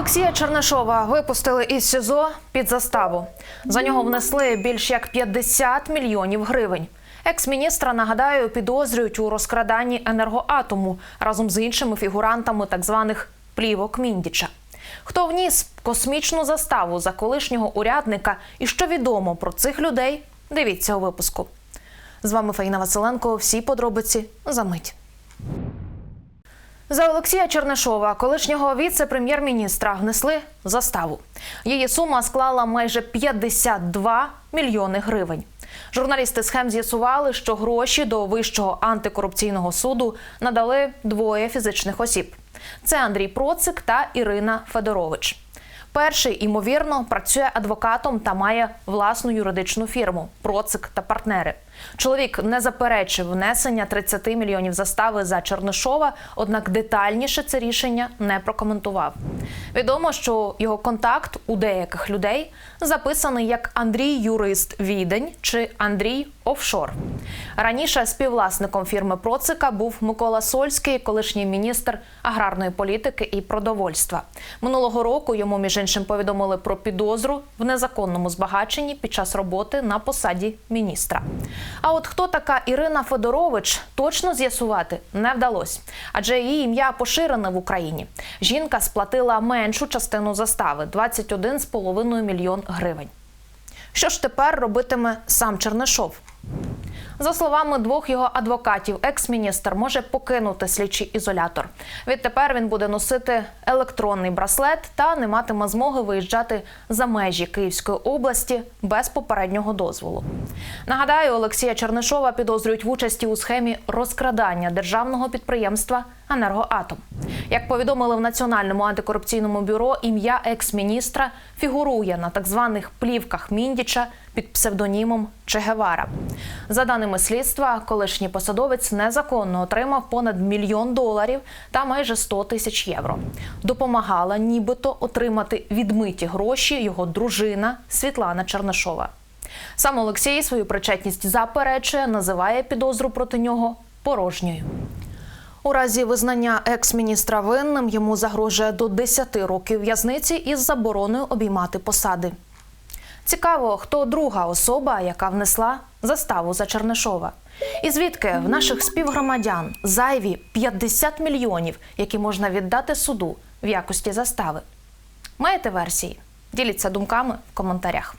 Олексія Чернишова випустили із СІЗО під заставу. За нього внесли більш як 50 мільйонів гривень. Екс-міністра, нагадаю, підозрюють у розкраданні енергоатому разом з іншими фігурантами так званих плівок Міндіча. Хто вніс космічну заставу за колишнього урядника і що відомо про цих людей? Дивіться у випуску. З вами Фаїна Василенко. Всі подробиці за мить. За Олексія Чернишова, колишнього віце-прем'єр-міністра, внесли заставу. Її сума склала майже 52 мільйони гривень. Журналісти схем з'ясували, що гроші до вищого антикорупційного суду надали двоє фізичних осіб: це Андрій Процик та Ірина Федорович. Перший, ймовірно, працює адвокатом та має власну юридичну фірму Процик та партнери. Чоловік не заперечив внесення 30 мільйонів застави за Чернишова, однак детальніше це рішення не прокоментував. Відомо, що його контакт у деяких людей записаний як Андрій Юрист Відень чи Андрій Офшор. Раніше співвласником фірми Процика був Микола Сольський, колишній міністр аграрної політики і продовольства. Минулого року йому між іншим повідомили про підозру в незаконному збагаченні під час роботи на посаді міністра. А от хто така Ірина Федорович, точно з'ясувати не вдалося, адже її ім'я поширене в Україні. Жінка сплатила меншу частину застави 21,5 мільйон гривень. Що ж тепер робитиме сам Чернишов? За словами двох його адвокатів, екс-міністр може покинути слідчий ізолятор. Відтепер він буде носити електронний браслет та не матиме змоги виїжджати за межі Київської області без попереднього дозволу. Нагадаю, Олексія Чернишова підозрюють в участі у схемі розкрадання державного підприємства Енергоатом. Як повідомили в Національному антикорупційному бюро, ім'я екс-міністра фігурує на так званих плівках Міндіча під псевдонімом Чегевара. За даними слідства, колишній посадовець незаконно отримав понад мільйон доларів та майже 100 тисяч євро. Допомагала нібито отримати відмиті гроші його дружина Світлана Чернишова. Сам Олексій свою причетність заперечує, називає підозру проти нього порожньою. У разі визнання екс-міністра винним йому загрожує до 10 років в'язниці із забороною обіймати посади. Цікаво, хто друга особа, яка внесла заставу за Чернишова. І звідки в наших співгромадян зайві 50 мільйонів, які можна віддати суду в якості застави? Маєте версії? Діліться думками в коментарях.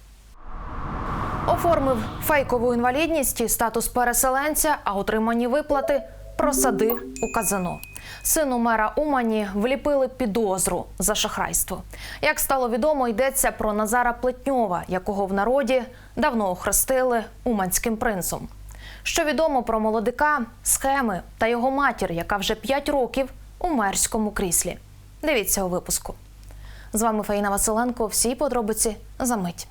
Оформив фейкову інвалідність і статус переселенця, а отримані виплати просадив у казино. Сину мера Умані вліпили підозру за шахрайство. Як стало відомо, йдеться про Назара Плетньова, якого в народі давно охрестили уманським принцем. Що відомо про молодика, схеми та його матір, яка вже 5 років у мерському кріслі. Дивіться у випуску. З вами Фаїна Василенко. Всі подробиці за мить.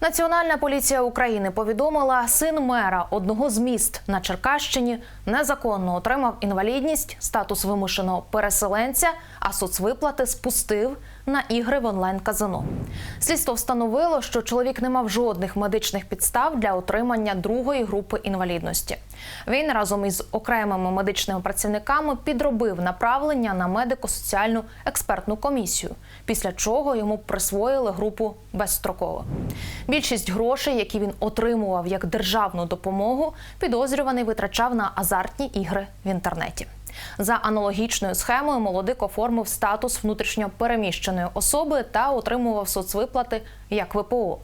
Національна поліція України повідомила, син мера одного з міст на Черкащині незаконно отримав інвалідність, статус вимушеного переселенця, а соцвиплати спустив на ігри в онлайн-казино. Слідство встановило, що чоловік не мав жодних медичних підстав для отримання другої групи інвалідності. Він разом із окремими медичними працівниками підробив направлення на медико-соціальну експертну комісію, після чого йому присвоїли групу безстроково. Більшість грошей, які він отримував як державну допомогу, підозрюваний витрачав на азартні ігри в інтернеті. За аналогічною схемою молодик оформив статус внутрішньо переміщеної особи та отримував соцвиплати як ВПО.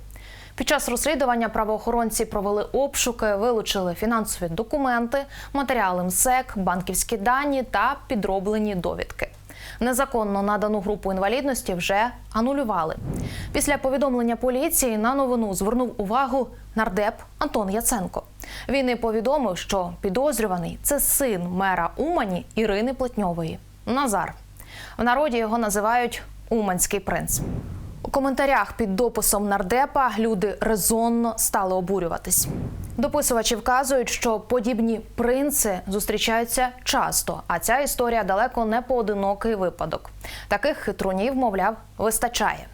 Під час розслідування правоохоронці провели обшуки, вилучили фінансові документи, матеріали МСЕК, банківські дані та підроблені довідки. Незаконно надану групу інвалідності вже анулювали. Після повідомлення поліції на новину звернув увагу нардеп Антон Яценко. Він і повідомив, що підозрюваний це син мера Умані Ірини Плетньової Назар. В народі його називають Уманський принц. У коментарях під дописом нардепа люди резонно стали обурюватись. Дописувачі вказують, що подібні принци зустрічаються часто, а ця історія далеко не поодинокий випадок. Таких хитрунів, мовляв, вистачає.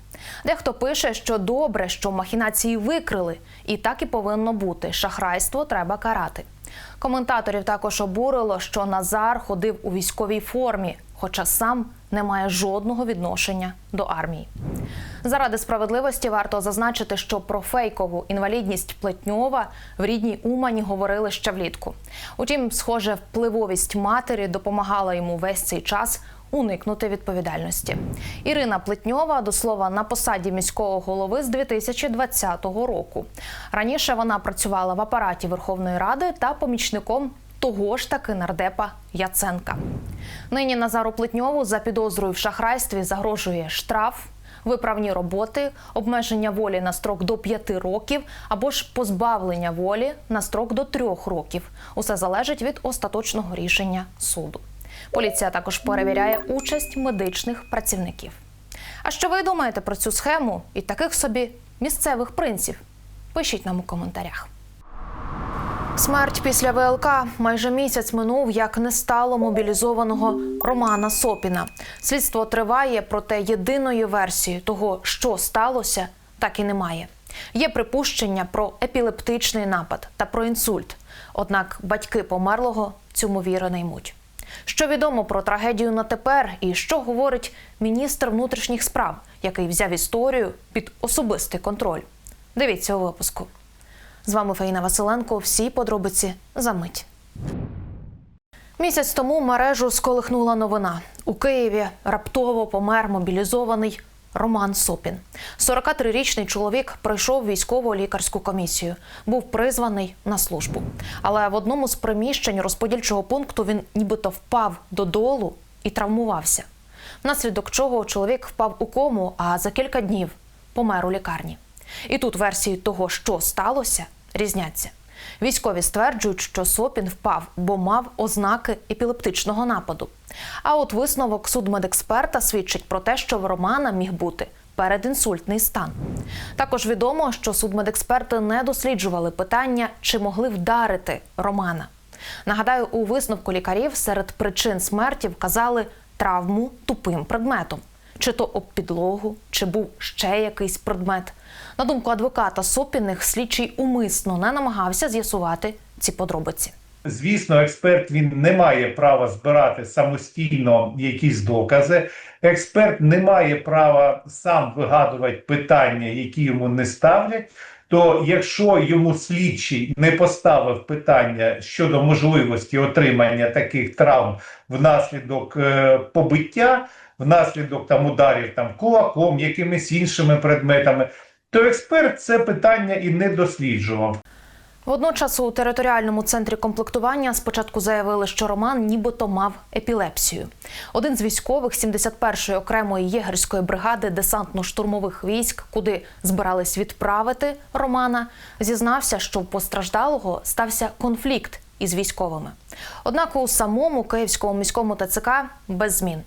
Дехто пише, що добре, що махінації викрили, і так і повинно бути. Шахрайство треба карати. Коментаторів також обурило, що Назар ходив у військовій формі, хоча сам не має жодного відношення до армії. Заради справедливості варто зазначити, що про фейкову інвалідність Плетньова в рідній Умані говорили ще влітку. Утім, схоже, впливовість матері допомагала йому весь цей час уникнути відповідальності. Ірина Плетньова, до слова, на посаді міського голови з 2020 року. Раніше вона працювала в апараті Верховної Ради та помічником того ж таки нардепа Яценка. Нині Назару Плетньову за підозрою в шахрайстві загрожує штраф, виправні роботи, обмеження волі на строк до 5 років або ж позбавлення волі на строк до 3 років. Усе залежить від остаточного рішення суду. Поліція також перевіряє участь медичних працівників. А що ви думаєте про цю схему і таких собі місцевих принців? Пишіть нам у коментарях. Смерть після ВЛК майже місяць минув, як не стало мобілізованого Романа Сопіна. Слідство триває, проте єдиної версії того, що сталося, так і немає. Є припущення про епілептичний напад та про інсульт. Однак батьки померлого цьому віри не ймуть. Що відомо про трагедію на тепер, і що говорить міністр внутрішніх справ, який взяв історію під особистий контроль? Дивіться у випуску. З вами Фаїна Василенко. Всі подробиці за мить. Місяць тому мережу сколихнула новина. У Києві раптово помер мобілізований Роман Сопін. 43-річний чоловік пройшов військово лікарську комісію. Був призваний на службу. Але в одному з приміщень розподільчого пункту він нібито впав додолу і травмувався. Внаслідок чого чоловік впав у кому, а за кілька днів помер у лікарні. І тут версії того, що сталося, різняться. Військові стверджують, що Сопін впав, бо мав ознаки епілептичного нападу. А от висновок судмедексперта свідчить про те, що в Романа міг бути передінсультний стан. Також відомо, що судмедексперти не досліджували питання, чи могли вдарити Романа. Нагадаю, у висновку лікарів серед причин смерті вказали травму тупим предметом чи то об підлогу, чи був ще якийсь предмет. На думку адвоката Сопіних, слідчий умисно не намагався з'ясувати ці подробиці. Звісно, експерт він не має права збирати самостійно якісь докази. Експерт не має права сам вигадувати питання, які йому не ставлять. То якщо йому слідчий не поставив питання щодо можливості отримання таких травм внаслідок е, побиття, внаслідок там ударів там кулаком, якимись іншими предметами, то експерт це питання і не досліджував. Водночас у територіальному центрі комплектування спочатку заявили, що Роман нібито мав епілепсію. Один з військових 71-ї окремої єгерської бригади десантно-штурмових військ, куди збирались відправити Романа, зізнався, що в постраждалого стався конфлікт із військовими. Однак у самому Київському міському ТЦК без змін.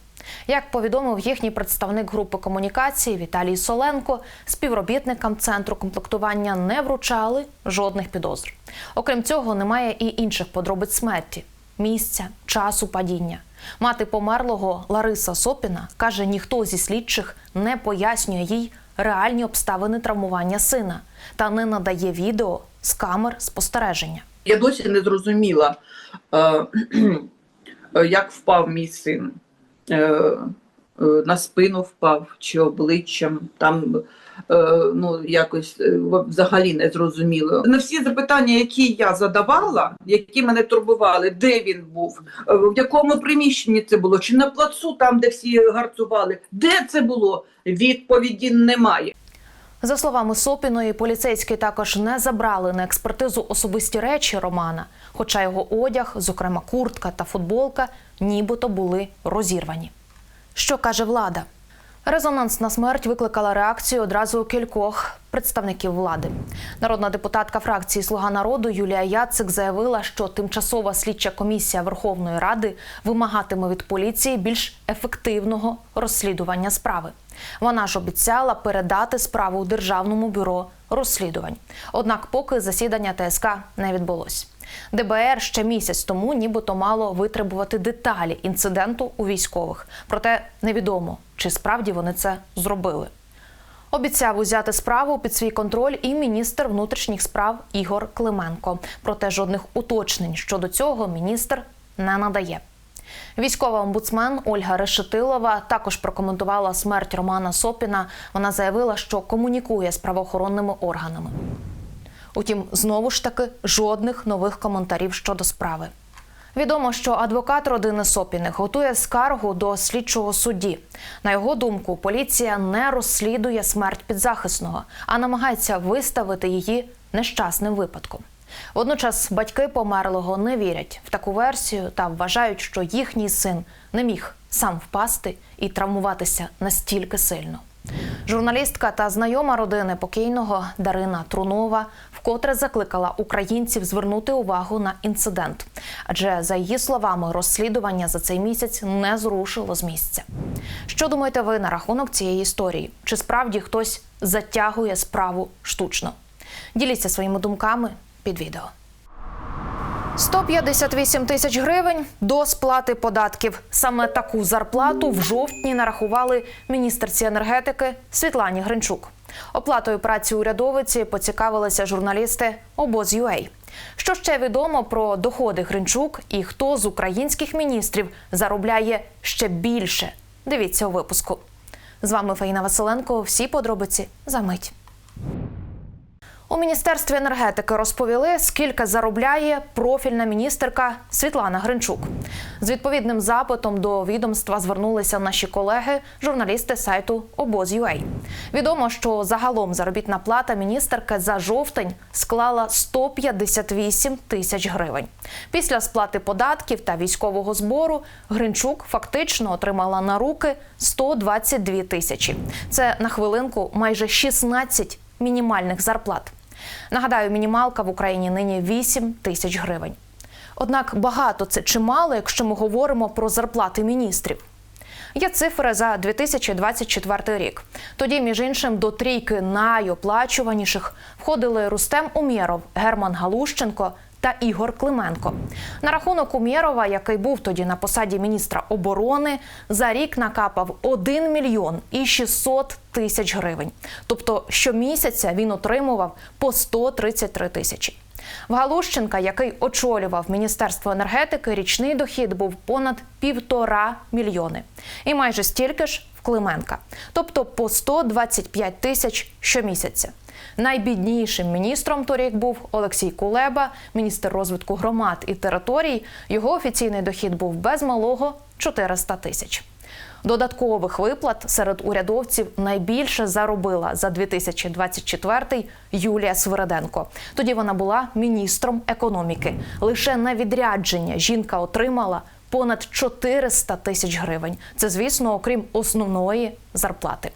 Як повідомив їхній представник групи комунікації Віталій Соленко, співробітникам центру комплектування не вручали жодних підозр. Окрім цього, немає і інших подробиць смерті, місця, часу падіння. Мати померлого Лариса Сопіна каже, ніхто зі слідчих не пояснює їй реальні обставини травмування сина та не надає відео з камер спостереження. Я досі не зрозуміла, е, як впав мій син. Е, е, На спину впав чи обличчям. Там е, ну, якось взагалі не зрозуміло. На всі запитання, які я задавала, які мене турбували, де він був, в якому приміщенні це було, чи на плацу, там, де всі гарцували, де це було, відповіді немає. За словами Сопіної, поліцейські також не забрали на експертизу особисті речі Романа, хоча його одяг, зокрема куртка та футболка, нібито були розірвані. Що каже влада? Резонансна смерть викликала реакцію одразу кількох представників влади. Народна депутатка фракції Слуга народу Юлія Яцик заявила, що тимчасова слідча комісія Верховної Ради вимагатиме від поліції більш ефективного розслідування справи. Вона ж обіцяла передати справу Державному бюро розслідувань. Однак, поки засідання ТСК не відбулось. ДБР ще місяць тому нібито мало витребувати деталі інциденту у військових. Проте невідомо, чи справді вони це зробили. Обіцяв узяти справу під свій контроль і міністр внутрішніх справ Ігор Клименко. Проте жодних уточнень щодо цього міністр не надає. Військова омбудсмен Ольга Решетилова також прокоментувала смерть Романа Сопіна. Вона заявила, що комунікує з правоохоронними органами. Утім, знову ж таки жодних нових коментарів щодо справи. Відомо, що адвокат родини Сопіних готує скаргу до слідчого судді. На його думку, поліція не розслідує смерть підзахисного, а намагається виставити її нещасним випадком. Водночас батьки померлого не вірять в таку версію та вважають, що їхній син не міг сам впасти і травмуватися настільки сильно. Журналістка та знайома родини покійного Дарина Трунова вкотре закликала українців звернути увагу на інцидент, адже за її словами розслідування за цей місяць не зрушило з місця. Що думаєте ви на рахунок цієї історії? Чи справді хтось затягує справу штучно? Діліться своїми думками під відео. 158 тисяч гривень до сплати податків. Саме таку зарплату в жовтні нарахували міністерці енергетики Світлані Гринчук. Оплатою праці урядовиці поцікавилися журналісти обоз.ua. Що ще відомо про доходи Гринчук і хто з українських міністрів заробляє ще більше? Дивіться у випуску. З вами Фаїна Василенко. Всі подробиці за мить. У міністерстві енергетики розповіли, скільки заробляє профільна міністерка Світлана Гринчук. З відповідним запитом до відомства звернулися наші колеги, журналісти сайту Обоз.ua. Відомо, що загалом заробітна плата міністерки за жовтень склала 158 тисяч гривень. Після сплати податків та військового збору Гринчук фактично отримала на руки 122 тисячі. Це на хвилинку майже 16 мінімальних зарплат. Нагадаю, мінімалка в Україні нині 8 тисяч гривень. Однак багато це чимало, якщо ми говоримо про зарплати міністрів. Є цифри за 2024 рік. Тоді, між іншим, до трійки найоплачуваніших входили Рустем Умєров, Герман Галущенко та Ігор Клименко. На рахунок Умєрова, який був тоді на посаді міністра оборони, за рік накапав 1 мільйон і 600 тисяч гривень. Тобто щомісяця він отримував по 133 тисячі. В Галущенка, який очолював Міністерство енергетики, річний дохід був понад півтора мільйони. І майже стільки ж в Клименка, тобто по 125 тисяч щомісяця. Найбіднішим міністром торік був Олексій Кулеба, міністр розвитку громад і територій. Його офіційний дохід був без малого 400 тисяч. Додаткових виплат серед урядовців найбільше заробила за 2024 Юлія Свириденко. Тоді вона була міністром економіки. Лише на відрядження жінка отримала понад 400 тисяч гривень. Це, звісно, окрім основної зарплати.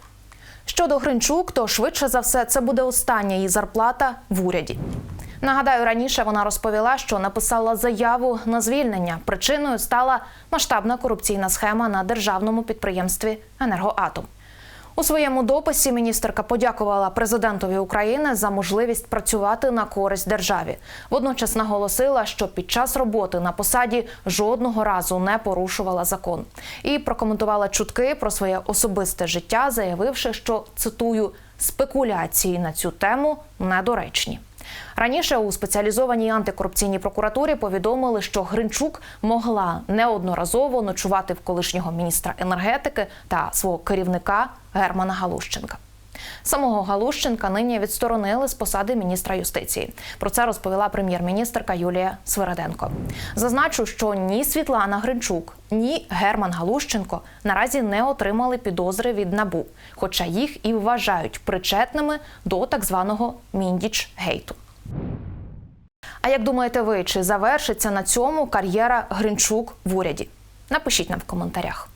Щодо Гринчук, то швидше за все це буде остання її зарплата в уряді. Нагадаю, раніше вона розповіла, що написала заяву на звільнення. Причиною стала масштабна корупційна схема на державному підприємстві Енергоатом. У своєму дописі міністерка подякувала президентові України за можливість працювати на користь державі. Водночас наголосила, що під час роботи на посаді жодного разу не порушувала закон і прокоментувала чутки про своє особисте життя, заявивши, що цитую спекуляції на цю тему недоречні. Раніше у спеціалізованій антикорупційній прокуратурі повідомили, що Гринчук могла неодноразово ночувати в колишнього міністра енергетики та свого керівника Германа Галущенка. Самого Галущенка нині відсторонили з посади міністра юстиції. Про це розповіла прем'єр-міністерка Юлія Свириденко. Зазначу, що ні Світлана Гринчук, ні Герман Галущенко наразі не отримали підозри від набу, хоча їх і вважають причетними до так званого міндіч гейту. А як думаєте ви, чи завершиться на цьому кар'єра Гринчук в уряді? Напишіть нам в коментарях.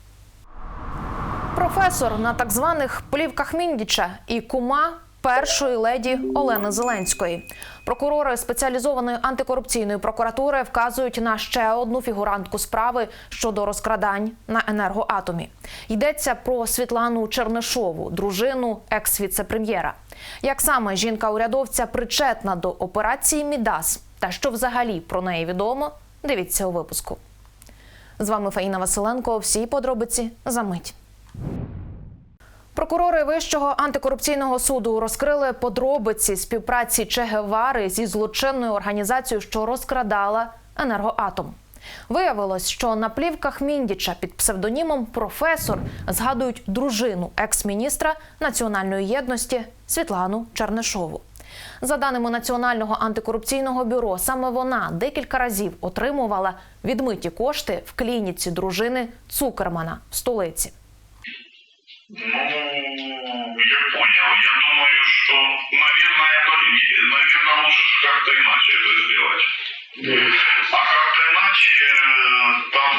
Професор на так званих плівках Міндіча і кума першої леді Олени Зеленської. Прокурори спеціалізованої антикорупційної прокуратури вказують на ще одну фігурантку справи щодо розкрадань на енергоатомі. Йдеться про Світлану Чернишову, дружину екс-віце-прем'єра. Як саме жінка урядовця причетна до операції Мідас та що взагалі про неї відомо, дивіться у випуску. З вами Фаїна Василенко. Всі подробиці за мить. Прокурори Вищого антикорупційного суду розкрили подробиці співпраці Че Гевари зі злочинною організацією, що розкрадала енергоатом. Виявилось, що на плівках Міндіча під псевдонімом професор згадують дружину екс-міністра національної єдності Світлану Чернишову. За даними Національного антикорупційного бюро, саме вона декілька разів отримувала відмиті кошти в клініці дружини Цукермана в столиці. Ну, я понял. Я думаю, что, наверное, это, наверное, лучше как-то иначе это сделать. А как-то иначе, э, там,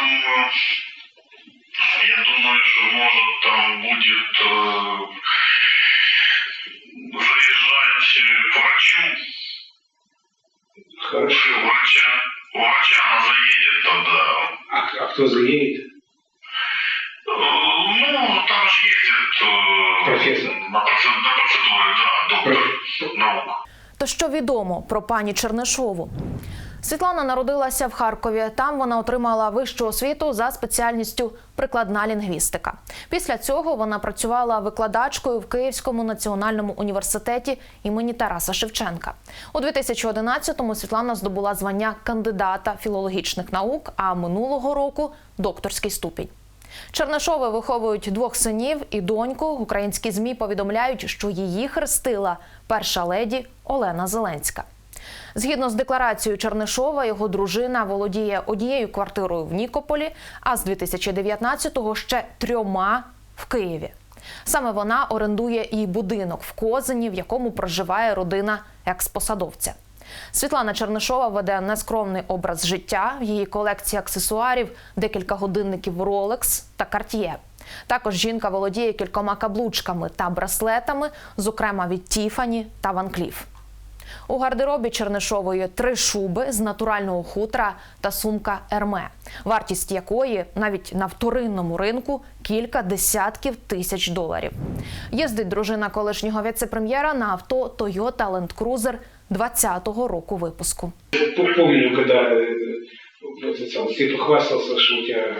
кто заедет? Э, Ну, там же ездит э, Профессор. На, процед- на процедуры, да, доктор наук. То що відомо про пані Чернишову? Світлана народилася в Харкові. Там вона отримала вищу освіту за спеціальністю прикладна лінгвістика. Після цього вона працювала викладачкою в Київському національному університеті імені Тараса Шевченка. У 2011-му Світлана здобула звання кандидата філологічних наук, а минулого року докторський ступінь. Чернишови виховують двох синів і доньку. Українські змі повідомляють, що її хрестила перша леді Олена Зеленська. Згідно з декларацією Чернишова, його дружина володіє однією квартирою в Нікополі, а з 2019-го ще трьома в Києві. Саме вона орендує і будинок в Козині, в якому проживає родина експосадовця. Світлана Чернишова веде нескромний образ життя. В її колекції аксесуарів декілька годинників Rolex та Cartier. Також жінка володіє кількома каблучками та браслетами, зокрема від Тіфані та Ван Кліф. У гардеробі Чернишової три шуби з натурального хутра та сумка Ерме, вартість якої навіть на вторинному ринку кілька десятків тисяч доларів. Їздить дружина колишнього віце-прем'єра на авто Toyota Land Cruiser 20-го року випуску. П- Помню, когда э, вот этот сам, ты похвастался, что у тебя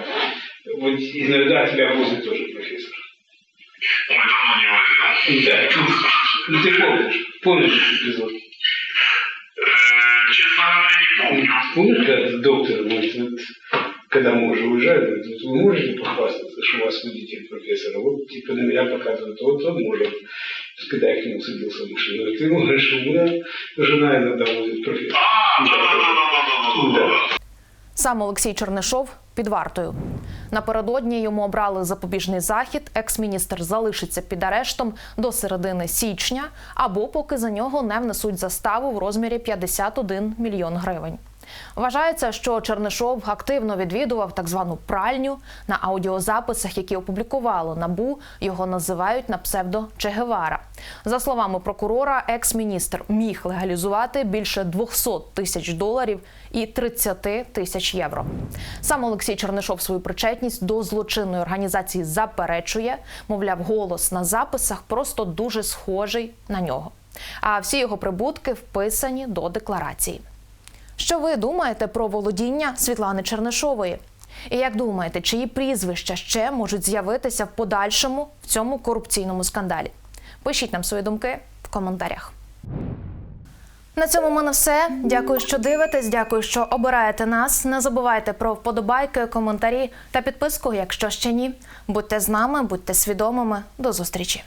вот иногда тебя возит тоже профессор. Ой, давно не возил. Да. Ну ты помнишь, помнишь этот эпизод? Э, честно говоря, не помню. Помнишь, когда доктор говорит, вот, когда мы уже уезжали, говорит, вот вы можете похвастаться, что у вас водитель профессора? Вот типа на меня показывают, вот он может. Когда я к нему садился в машину, говорит, ты можешь, у меня жена иногда возит профессора. А, да-да-да-да-да-да-да. Сам Олексій Чернишов під вартою. Напередодні йому обрали запобіжний захід. Екс-міністр залишиться під арештом до середини січня, або поки за нього не внесуть заставу в розмірі 51 мільйон гривень. Вважається, що Чернишов активно відвідував так звану пральню на аудіозаписах, які опублікувало набу. Його називають на псевдо Чегевара. За словами прокурора, екс-міністр міг легалізувати більше 200 тисяч доларів і 30 тисяч євро. Сам Олексій Чернишов свою причетність до злочинної організації заперечує. Мовляв, голос на записах просто дуже схожий на нього. А всі його прибутки вписані до декларації. Що ви думаєте про володіння Світлани Чернишової? І як думаєте, чиї прізвища ще можуть з'явитися в подальшому в цьому корупційному скандалі? Пишіть нам свої думки в коментарях. На цьому в мене все. Дякую, що дивитесь. Дякую, що обираєте нас. Не забувайте про вподобайки, коментарі та підписку, якщо ще ні. Будьте з нами, будьте свідомими. До зустрічі.